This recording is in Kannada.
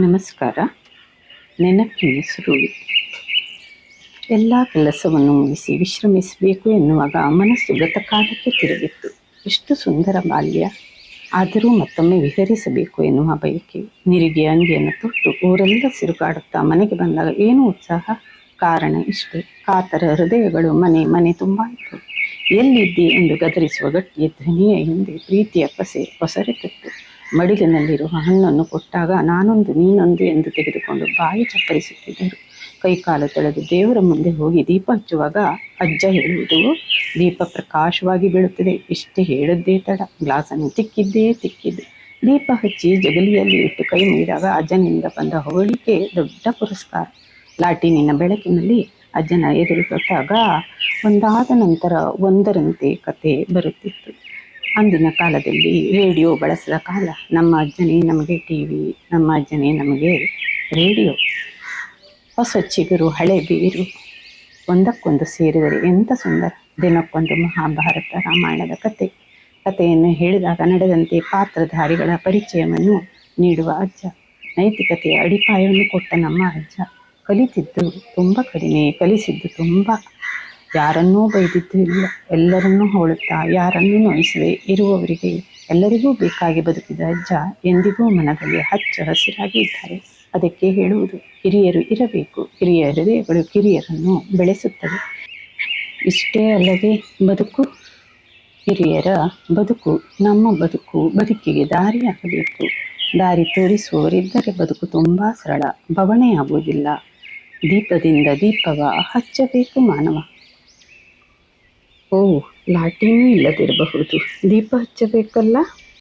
ನಮಸ್ಕಾರ. ನೆನಪಿನ ಸುರುಳಿ ಎಲ್ಲ ಕೆಲಸವನ್ನು ಮುಗಿಸಿ ವಿಶ್ರಮಿಸಬೇಕು ಎನ್ನುವಾಗ ಮನಸ್ಸು ಗತಕಾಲಕ್ಕೆ ತಿರುಗಿತ್ತು. ಎಷ್ಟು ಸುಂದರ ಬಾಲ್ಯ. ಆದರೂ ಮತ್ತೊಮ್ಮೆ ವಿಹರಿಸಬೇಕು ಎನ್ನುವ ಬಯಕೆ. ನಿರಿಗೆ ಅಂಗಿಯನ್ನು ತೊಟ್ಟು ಊರೆಲ್ಲ ಸಿರುಗಾಡುತ್ತಾ ಮನೆಗೆ ಬಂದಾಗ ಏನು ಉತ್ಸಾಹ, ಕಾರಣ ಇಷ್ಟೇ. ಕಾತರ ಹೃದಯಗಳು ಮನೆ ಮನೆ ತುಂಬಾಯಿತು ಎಲ್ಲಿದ್ದಿ ಎಂದು ಗದರಿಸುವ ಗಟ್ಟಿಯ ಧ್ವನಿಯ ಹಿಂದೆ ಪ್ರೀತಿಯ ಪಸೆ ಹೊಸರೆತಿತ್ತು ಮಡಿಲಿನಲ್ಲಿರುವ ಹಣ್ಣನ್ನು ಕೊಟ್ಟಾಗ, ನಾನೊಂದು ನೀನೊಂದು ಎಂದು ತೆಗೆದುಕೊಂಡು ಬಾಯಿ ಚಪ್ಪರಿಸುತ್ತಿದ್ದರು. ಕೈಕಾಲು ತೊಳೆದು ದೇವರ ಮುಂದೆ ಹೋಗಿ ದೀಪ ಹಚ್ಚುವಾಗ ಅಜ್ಜ ಹೇಳುವುದು, ದೀಪ ಪ್ರಕಾಶವಾಗಿ ಬೀಳುತ್ತದೆ. ಇಷ್ಟೇ ಹೇಳದ್ದೇ ತಡ. ಗ್ಲಾಸನ್ನು ತಿಕ್ಕಿದ್ದೇ ತಿಕ್ಕಿದ್ದೆ. ದೀಪ ಹಚ್ಚಿ ಜಗಲಿಯಲ್ಲಿ ಇಟ್ಟು ಕೈ ಮೀರಾಗ ಅಜ್ಜನಿಂದ ಬಂದ ಹೊಗಳಿಕೆ ದೊಡ್ಡ ಪುರಸ್ಕಾರ. ಲಾಟಿನಿನ ಬೆಳಕಿನಲ್ಲಿ ಅಜ್ಜನ ಎದುರು ಕೊಟ್ಟಾಗ ಒಂದಾದ ನಂತರ ಒಂದರಂತೆ ಕತೆ ಬರುತ್ತಿತ್ತು. ಅಂದಿನ ಕಾಲದಲ್ಲಿ ರೇಡಿಯೋ ಬಳಸಿದ ಕಾಲ ನಮ್ಮ ಅಜ್ಜನೇ ನಮಗೆ ಟಿ ವಿ ನಮ್ಮ ಅಜ್ಜನೇ ನಮಗೆ ರೇಡಿಯೋ. ಹೊಸ ಚಿಗುರು, ಹಳೆ ಬೀರು ಒಂದಕ್ಕೊಂದು ಸೇರಿದರೆ ಎಂಥ ಸುಂದರ ದಿನಕ್ಕೊಂದು ಮಹಾಭಾರತ ರಾಮಾಯಣದ ಕತೆ. ಕಥೆಯನ್ನು ಹೇಳಿದಾಗ ನಡೆದಂತೆ ಪಾತ್ರಧಾರಿಗಳ ಪರಿಚಯವನ್ನು ನೀಡುವ ಅಜ್ಜ. ನೈತಿಕತೆಯ ಅಡಿಪಾಯವನ್ನು ಕೊಟ್ಟ ನಮ್ಮ ಅಜ್ಜ. ಕಲಿತಿದ್ದು ತುಂಬ ಕಡಿಮೆ, ಕಲಿಸಿದ್ದು ತುಂಬ ಯಾರನ್ನೂ ಬೈದಿದ್ದು ಇಲ್ಲ. ಎಲ್ಲರನ್ನೂ ಹೋಳುತ್ತಾ ಯಾರನ್ನೂ ನೋಯಿಸದೆ ಇರುವವರಿಗೆ ಎಲ್ಲರಿಗೂ ಬೇಕಾಗಿ ಬದುಕಿದ ಅಜ್ಜ ಎಂದಿಗೂ ಮನದಲ್ಲಿ ಹಚ್ಚ ಹಸಿರಾಗಿ ಇದ್ದಾರೆ. ಅದಕ್ಕೆ ಹೇಳುವುದು ಹಿರಿಯರು ಇರಬೇಕು. ಹಿರಿಯ ಹೃದಯಗಳು ಕಿರಿಯರನ್ನು ಬೆಳೆಸುತ್ತವೆ. ಇಷ್ಟೇ ಅಲ್ಲದೆ ಬದುಕು ಹಿರಿಯರ ಬದುಕು, ನಮ್ಮ ಬದುಕು ಬದುಕಿಗೆ ದಾರಿಯಾಗಬೇಕು. ದಾರಿ ತೋರಿಸುವವರಿದ್ದರೆ ಬದುಕು ತುಂಬ ಸರಳ ಬವಣೆಯಾಗುವುದಿಲ್ಲ ದೀಪದಿಂದ ದೀಪವ ಹಚ್ಚಬೇಕು ಮಾನವ. ಓ ಲಾಟಿನೂ ಇಲ್ಲದಿರಬಹುದು ದೀಪ ಹಚ್ಚಬೇಕಲ್ಲ